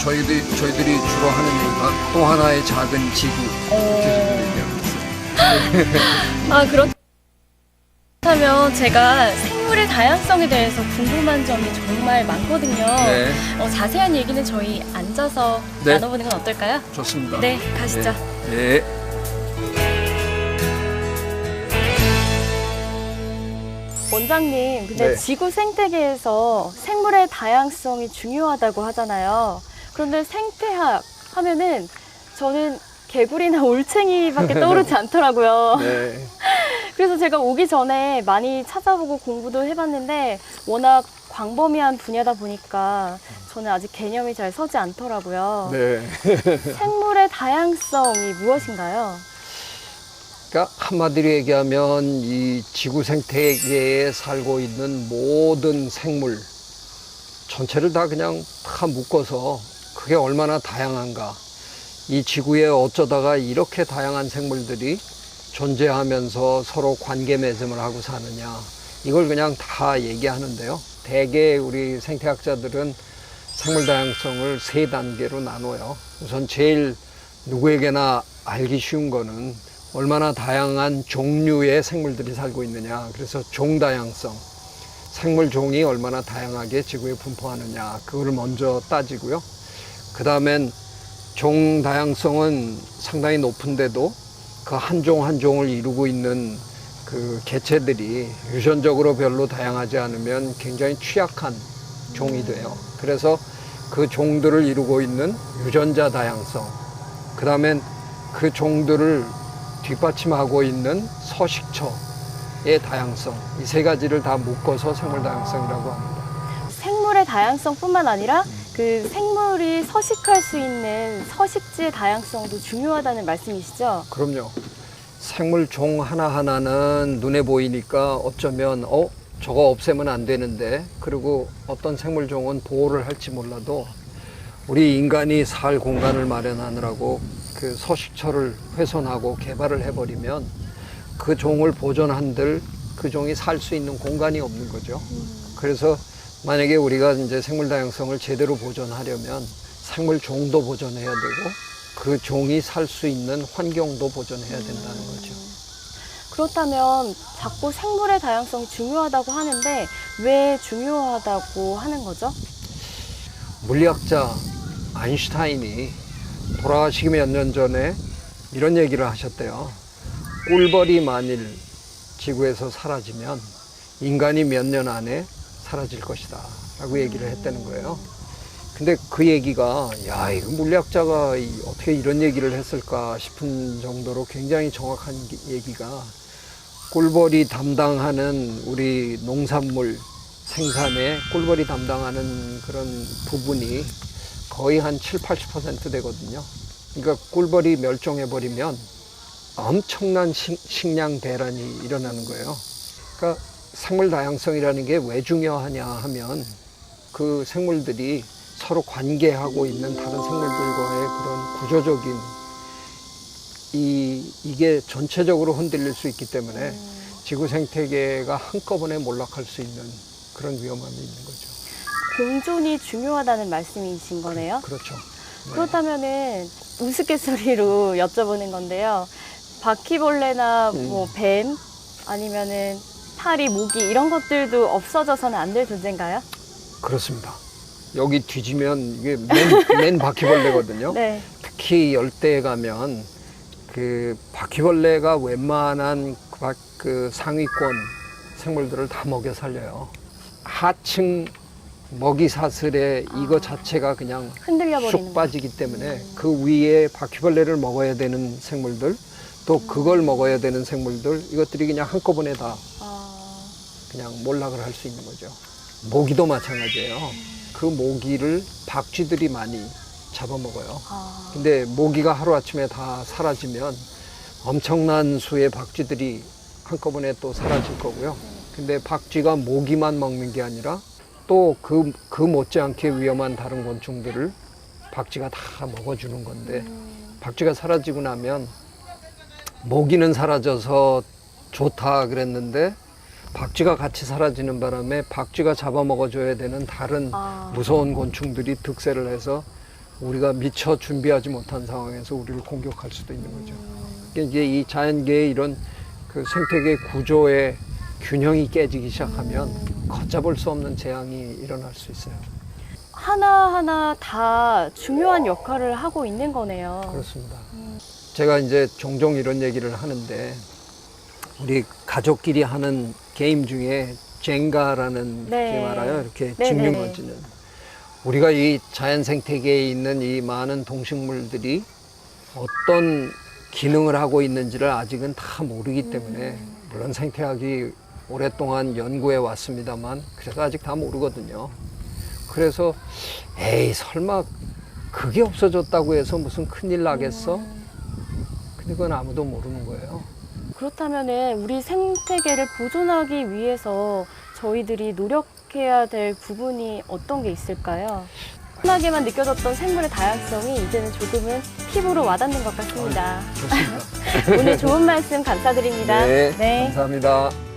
저희들이 저희들이 주로 하는 얘기가 또 하나의 작은 지구 이렇게 얘기하고 있어요. 아, 그렇다면 제가 생물의 다양성에 대해서 궁금한 점이 정말 많거든요. 네, 어, 자세한 얘기는 저희 앉아서 네. 나눠보는 건 어떨까요? 좋습니다. 네, 가시죠. 네. 원장님, 근데 네. 지구 생태계에서 생물의 다양성이 중요하다고 하잖아요. 그런데 생태학 하면은 저는 개구리나 올챙이밖에 떠오르지 않더라고요. 네. 그래서 제가 오기 전에 많이 찾아보고 공부도 해봤는데 워낙 광범위한 분야다 보니까 저는 아직 개념이 잘 서지 않더라고요. 네. 생물의 다양성이 무엇인가요? 그러니까 한마디로 얘기하면 이 지구 생태계에 살고 있는 모든 생물 전체를 다 그냥 다 묶어서 그게 얼마나 다양한가. 이 지구에 어쩌다가 이렇게 다양한 생물들이 존재하면서 서로 관계 맺음을 하고 사느냐. 이걸 그냥 다 얘기하는데요. 대개 우리 생태학자들은 생물 다양성을 세 단계로 나눠요. 우선 제일 누구에게나 알기 쉬운 거는 얼마나 다양한 종류의 생물들이 살고 있느냐. 그래서 종 다양성. 생물 종이 얼마나 다양하게 지구에 분포하느냐. 그거를 먼저 따지고요. 그 다음엔 종 다양성은 상당히 높은데도 그 한 종 한 종을 이루고 있는 그 개체들이 유전적으로 별로 다양하지 않으면 굉장히 취약한 종이 돼요. 그래서 그 종들을 이루고 있는 유전자 다양성. 그 다음엔 그 종들을 뒷받침하고 있는 서식처의 다양성. 이 세 가지를 다 묶어서 생물 다양성이라고 합니다. 생물의 다양성뿐만 아니라 그 생물이 서식할 수 있는 서식지의 다양성도 중요하다는 말씀이시죠? 그럼요. 생물 종 하나하나는 눈에 보이니까 어쩌면 어 저거 없애면 안 되는데 그리고 어떤 생물 종은 보호를 할지 몰라도 우리 인간이 살 공간을 마련하느라고 그 서식처를 훼손하고 개발을 해버리면 그 종을 보존한들 그 종이 살 수 있는 공간이 없는 거죠. 그래서 만약에 우리가 이제 생물 다양성을 제대로 보존하려면 생물 종도 보존해야 되고 그 종이 살 수 있는 환경도 보존해야 된다는 거죠. 그렇다면 자꾸 생물의 다양성이 중요하다고 하는데 왜 중요하다고 하는 거죠? 물리학자 아인슈타인이 돌아가시기 몇 년 전에 이런 얘기를 하셨대요. 꿀벌이 만일 지구에서 사라지면 인간이 몇 년 안에 사라질 것이다. 라고 얘기를 했다는 거예요. 근데 그 얘기가, 야, 이거 물리학자가 이- 어떻게 이런 얘기를 했을까 싶은 정도로 굉장히 정확한 기- 얘기가 꿀벌이 담당하는 우리 농산물 생산에 꿀벌이 담당하는 그런 부분이 거의 한 7, 80% 되거든요. 그러니까 꿀벌이 멸종해 버리면 엄청난 식, 식량 대란이 일어나는 거예요. 그러니까 생물 다양성이라는 게 왜 중요하냐 하면 그 생물들이 서로 관계하고 있는 다른 생물들과의 그런 구조적인 이, 이게 전체적으로 흔들릴 수 있기 때문에 지구 생태계가 한꺼번에 몰락할 수 있는 그런 위험함이 있는 거죠. 공존이 중요하다는 말씀이신 거네요. 그렇죠. 네. 그렇다면은 우스갯소리로 여쭤보는 건데요. 바퀴벌레나 음. 뭐뱀 아니면은 파리, 모기 이런 것들도 없어져서는 안 될 존재인가요? 그렇습니다. 여기 뒤지면 이게 맨, 맨 바퀴벌레거든요. 네. 특히 열대에 가면 그 바퀴벌레가 웬만한 그, 바- 그 상위권 생물들을 다 먹여 살려요. 하층 먹이 사슬에 이거 아. 자체가 그냥 흔들려 버리는 쑥 빠지기 때문에 그 위에 바퀴벌레를 먹어야 되는 생물들 또 그걸 먹어야 되는 생물들 이것들이 그냥 한꺼번에 다 아, 그냥 몰락을 할 수 있는 거죠. 모기도 마찬가지예요. 그 모기를 박쥐들이 많이 잡아먹어요. 아, 근데 모기가 하루아침에 다 사라지면 엄청난 수의 박쥐들이 한꺼번에 또 사라질 거고요. 근데 박쥐가 모기만 먹는 게 아니라 또 그, 그 못지않게 위험한 다른 곤충들을 박쥐가 다 먹어주는 건데 박쥐가 사라지고 나면 모기는 사라져서 좋다 그랬는데 박쥐가 같이 사라지는 바람에 박쥐가 잡아먹어줘야 되는 다른 아. 무서운 곤충들이 득세를 해서 우리가 미처 준비하지 못한 상황에서 우리를 공격할 수도 있는 거죠. 그러니까 이제 이 자연계의 이런 그 생태계 구조의 균형이 깨지기 시작하면 걷잡을 수 없는 재앙이 일어날 수 있어요. 하나하나 다 중요한 역할을 하고 있는 거네요. 그렇습니다. 제가 이제 종종 이런 얘기를 하는데 우리 가족끼리 하는 게임 중에 젠가라는 네. 게임 알아요? 이렇게 네, 짚는 네, 네. 거지는 우리가 이 자연 생태계에 있는 이 많은 동식물들이 어떤 기능을 하고 있는지를 아직은 다 모르기 때문에 물론 생태학이 오랫동안 연구해 왔습니다만 그래도 아직 다 모르거든요. 그래서 에이 설마 그게 없어졌다고 해서 무슨 큰일 나겠어? 근데 그건 아무도 모르는 거예요. 그렇다면은 우리 생태계를 보존하기 위해서 저희들이 노력해야 될 부분이 어떤 게 있을까요? 흔하게만 느껴졌던 생물의 다양성이 이제는 조금은 피부로 와닿는 것 같습니다. 좋습니다. 오늘 좋은 말씀 감사드립니다. 네, 네. 감사합니다.